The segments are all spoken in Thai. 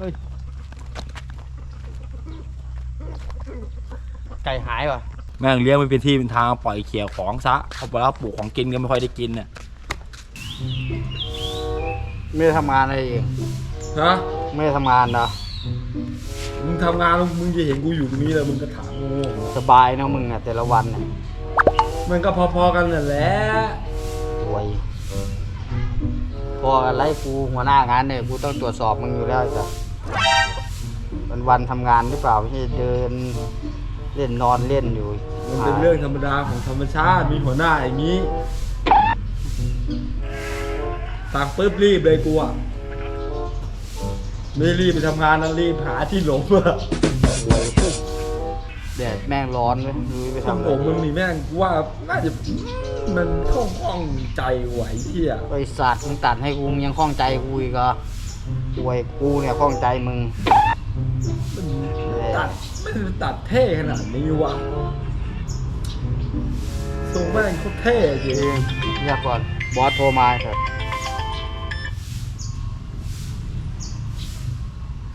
เฮ้ย ไก่หายว่ะ แม่งเลี้ยงไม่เป็นที่เป็นทางปล่อยเขี่ยของซะเอาไปแล้วปลูกของกินก็ไม่ค่อยได้กินเนี่ยไม่ได้ทำงานอะไรเองฮะไม่ได้ทำงานเหรอมึงทำงานแล้วมึงจะเห็นกูอยู่ตรงนี้เลยมึงก็ถามกูสบายนะมึงอะแต่ละวันเนี่ยมันก็พอๆกันนั่นแหละรวยพอกันไล่กูหัวหน้างานเนี่ยกูต้องตรวจสอบมึงอยู่แล้วจ้ะ วันวันๆทำงานหรือเปล่าไม่ใช่เดินเล่นนอนเล่นอยู่มันเป็นเรื่องธรรมดาของธรรมชาติมีหัวหน้าอย่างนี้สั่งปุ๊บรีบเลยกูอะไม่รีบไปทำงานนะรีบหาที่หลบอะรวยแดดแม่งร้อนเลยรู้ไปทำทำผอะไรมมึงนี่แม่งกูว่าน่าจะมันคล่องคล่องใจไหวเที่ยบริษัทมึงตัดให้กูมึงยังคล่องใจกูอีกเหรอรวยกูเนี่ยคล่องใจมึงมัน ตัดไม่ตัดเท่ขนาดนี้วะทรงแม่งโคตรเท่จริงเรียกก่อน บอสโทรมาเถอะ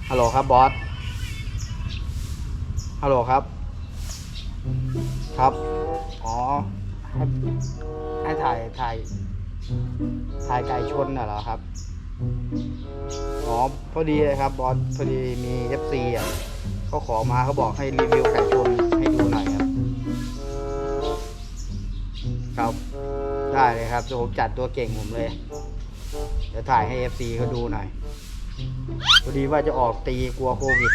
ฮัลโหลครับบอส ฮัลโหลครับ ครับ อ๋อ ให้ให้ถ่ายถ่ายถ่ายไก่ชนน่ะเหรอครับ พอดีเลยครับบอสพอดีมี FC อะเขาขอมาเขาบอกให้รีวิวไก่ชนให้ดูหน่อยครับ ครับ ได้เลยครับเดี๋ยวผมจัดตัวเก่งผมเลยเดี๋ยวถ่ายให้ FC เขาดูหน่อยพอดีว่าจะออกตีกลัวโควิด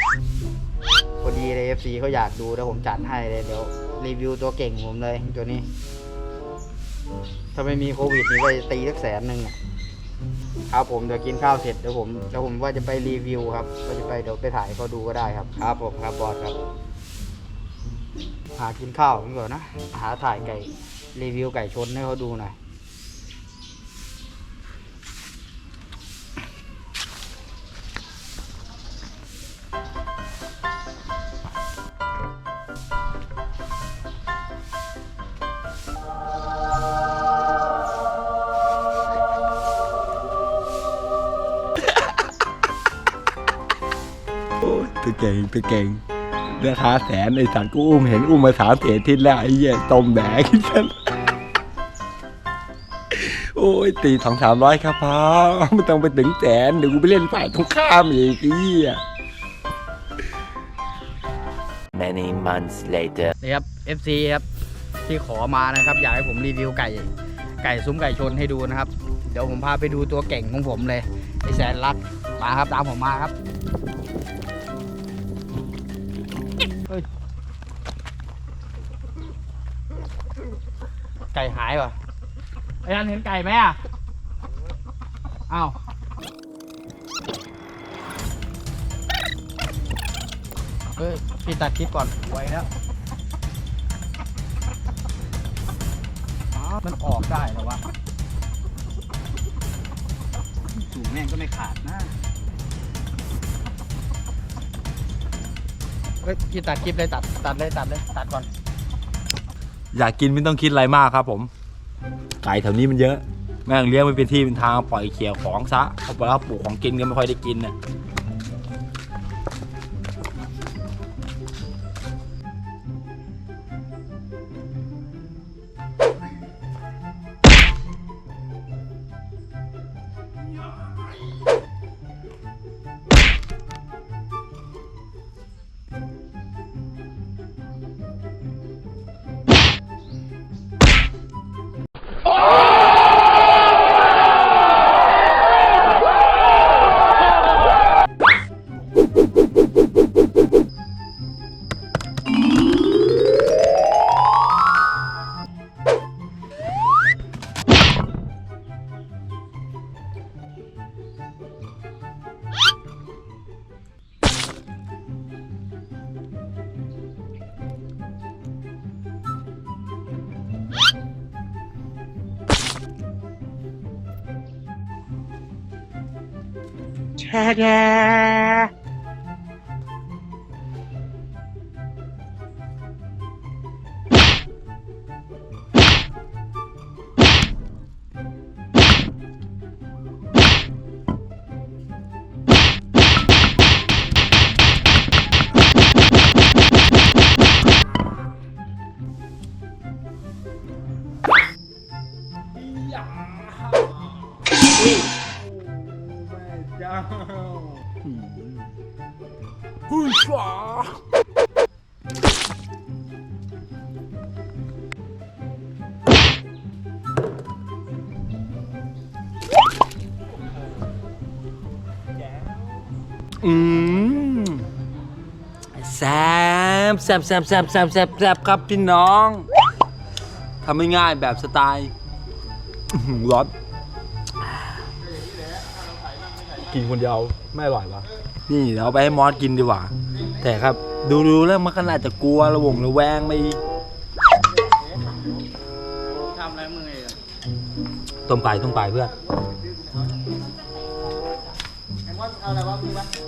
พอดีเลย FC เขาอยากดูแล้วผมจัดให้เลยเดี๋ยวรีวิวตัวเก่งผมเลยตัวนี้ ถ้าไม่มีโควิดนี่ก็จะตีสักแสนหนึ่งอะ ครับผมเดี๋ยวกินข้าวเสร็จเดี๋ยวผมเดี๋ยวผมว่าจะไปรีวิวครับก็จะไปเดี๋ยวไปถ่ายให้เขาดูก็ได้ครับ ครับผมครับบอสครับ หากินข้าวกันก่อนนะหาถ่ายไก่รีวิวไก่ชนให้เขาดูหน่อย โอ้ยตัวเก่งตัวเก่งราคาแสนไอ้สัตว์กูอุ้มเห็นอุ้มมาสามเสียทิศแล้วไอ้เหี้ยต้มแดกฉันโอ้ยตีสองสามร้อยครับพ่อไม่ต้องไปถึงแสนเดี๋ยวกูไปเล่นฝ่ายตรงข้ามอีกไอ้เหี้ย Many months later. นี่ครับ FC ครับที่ขอมานะครับ อยากให้ผมรีวิวไก่ ไก่ซุ้มไก่ชนให้ดูนะครับ เดี๋ยวผมพาไปดูตัวเก่งของผมเลยไอแสนรักมาครับตามผมมาครับ เฮ้ย ไก่หายว่ะไอ้นันเห็นไก่ไหมอะอ้าวเฮ้ยพี่ตัดคลิปก่อนไว้แล้วมันออกได้เหรอวะสูงแม่งก็ไม่ขาดนะ เฮ้ยพี่ตัดคลิปเลยตัดตัดเลยตัดเลยตัดก่อนอยากกินไม่ต้องคิดอะไรมากครับผม ไก่แถวนี้มันเยอะ แม่งเลี้ยงไม่เป็นที่เป็นทางปล่อยเขี่ยของซะเอาไปแล้วปลูกของกินก็ไม่ค่อยได้กินเนี่ย เอืมแซบแซบแซบแซบแซบแซบแซบครับพี่น้องทำไม่ง่ายแบบสไตล์อื้อหือร้อนกินคนเดียวไม่อร่อยวะ นี่เดี๋ยวเอาไปให้มอสกินดีกว่า แต่ครับ ดูดูๆแล้วมันขนาดจะกลัวระวงระแวงไปอีกทำอะไรมึงเองต้มไก่ต้มไก่เพื่อน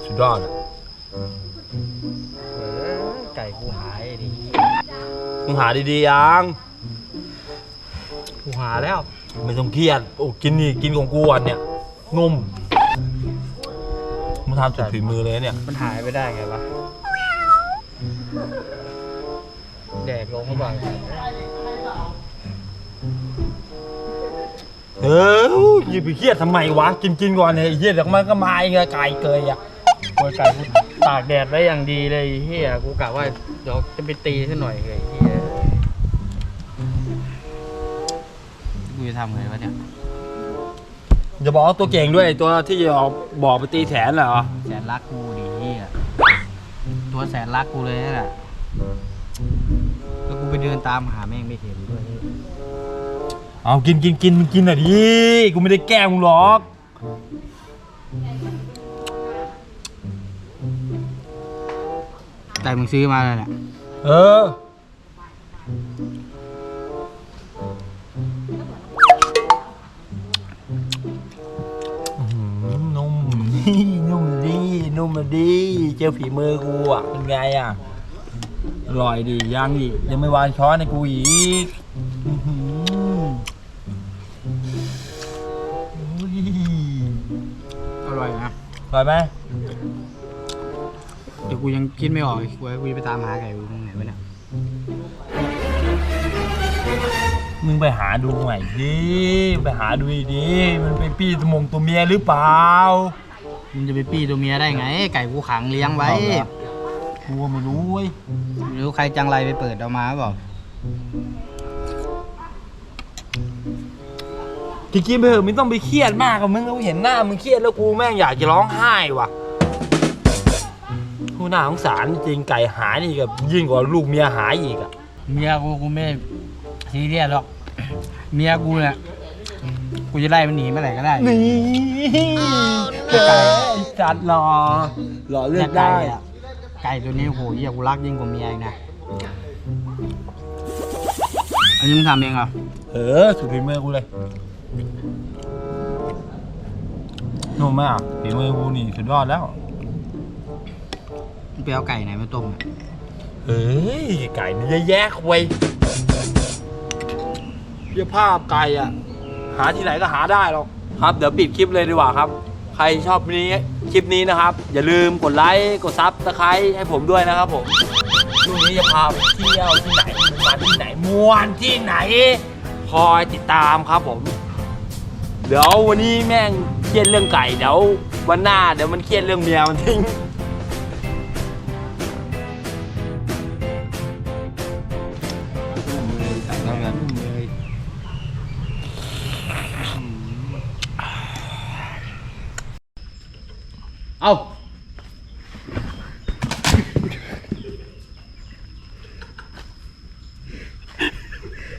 สุดยอดอะไก่กูหายดิมึงหาดีๆยังกูหาแล้ว ไม่ต้องเครียดโอ้กินนี่กินของกูวันเนี่ยนุ่ม มึงทำสุดฝีมือเลยเนี่ย มันหายไปได้ไงวะ แดกลงเข้าไปเอออย่าไปเครียดทำไมวะ กินกินก่อนเนี่ยไอ้เหี้ยเดี๋ยวมันก็มาเองอะไก่เกยอะโวยไก่กูตากแดดไว้อย่างดีเลยเฮียกูกะว่าเดี๋ยวจะไปตีซะหน่อยเลยเฮียกูจะทำไงวะเนี่ย อย่าบอกว่าตัวเก่งด้วยตัวที่จะเอาบอกไปตีแขนเหรอแสนรักกูดิเฮียตัวแสนรักกูเลยนั่นแหละแล้วกูไปเดินตามหาแม่งไม่เห็นด้วยเอากินกินกินมึงกินหน่อยดิกูไม่ได้แกล้งมึงหรอกแต่มึงซื้อมาเลยเนี่ยเอออื้อ นุ่มดีนุ่มดี เจอฝีมือกูอะเป็นไงอะอร่อยดียังอีกยังไม่วางช้อนให้กูอีกอื้อหืออุ้ยอร่อยนะอร่อยไหมเดี๋ยวกูยังคิดไม่ออกกูกูจะไปตามหาไก่กูตรงไหนวะเนี่ยมึงไปหาดูใหม่ดิไปหาดูดีๆมันเป็นปี้ตัวมงตัวเมียหรือเปล่า มึงจะไปปี้ตัวเมียได้ไง ไก่กูขังเลี้ยงไว้เอาเหรอกูก็ไม่รู้เว้ยไม่รู้ใครจังไรไปเปิดเอามาเปล่าจริงๆไปเถอะไม่ต้องไปเครียดมากอะมึงกูเห็นหน้ามึงเครียดแล้วกูแม่งอยากจะร้องไห้ว่ะกูน่าสงสารจริงไก่หายนี่กับยิ่งกว่าลูกเมียหายอีกอะเมียกูกูไม่ซีเรียสหรอก เมียกูเนี่ยกูจะไล่มันหนีเมื่อไหร่ก็ได้นี่ ไก่จัดหล่อหล่อเลือกได้แต่ไก่อะไก่ตัวนี้โหเหี้ยกูรักยิ่งกว่าเมียอีกนะ อันนี้มึงทำเองเหรอ เออสุดฝีมือกูเลยนุ่มมากฝีมือกูนี่สุดยอดแล้วมึงไปเอาไก่ไหนมาต้มเนี่ยเฮ้ยไก่นี่แย่ๆเว้ยเยี่ยภาพไก่อะ หาที่ไหนก็หาได้หรอกครับ เดี๋ยวปิดคลิปเลยดีกว่าครับ ใครชอบนี้คลิปนี้นะครับ อย่าลืมกดไลค์กดซับสไครต์ให้ผมด้วยนะครับผมช่วงนี้จะพาไปเที่ยวที่ไหนมาที่ไหนมวนที่ไหน คอยติดตามครับผม เดี๋ยววันนี้แม่งเครียดเรื่องไก่เดี๋ยววันหน้าเดี๋ยวมันเครียดเรื่องเมียมันทิ้งแล้วแบ